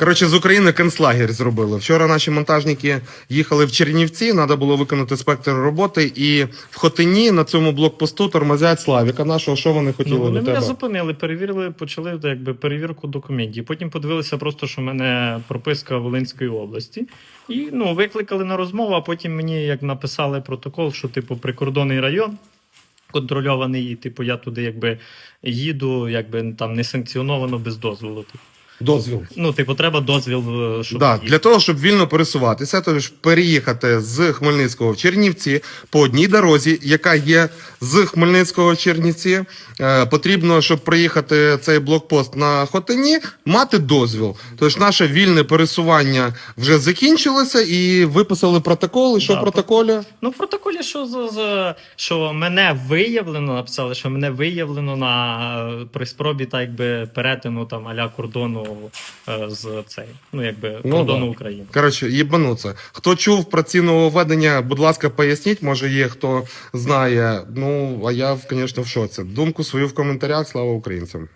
Коротше, з України концлагерь зробили. Вчора наші монтажники їхали в Чернівці, треба було виконати спектр роботи, і в Хотині на цьому блокпосту тормозять Славіка нашого. Що вони хотіли Ну, вони до мене тебе? зупинили, перевірили, почали якби перевірку документів. Потім подивилися просто, що в мене прописка Волинської області. І ну, викликали на розмову, а потім мені як написали протокол, що типу прикордонний район. Контрольований, і типу я туди якби їду, якби там не санкціоновано без дозволу. Типу. Дозвіл. Ну, типу, треба дозвіл, е, щоб Да, для того, щоб вільно пересуватися, тож переїхати з Хмельницького в Чернівці по одній дорозі, яка є з Хмельницького в Чернівці, е, потрібно, щоб проїхати цей блокпост на Хотині, мати дозвіл. Тож наше вільне пересування вже закінчилося і виписали протокол. І що Да, в протоколі? Ну, в протоколі, що за, за що мене виявлено, написали, що мене виявлено на при спробі так якби перетину там аля кордону е, з цей, ну якби Ну, кордону да. України. Коротше, їбануться. Хто чув про ці нововведення, будь ласка, поясніть. Може, є хто знає. Ну а я, звісно, в шоці. Думку свою в коментарях. Слава українцям.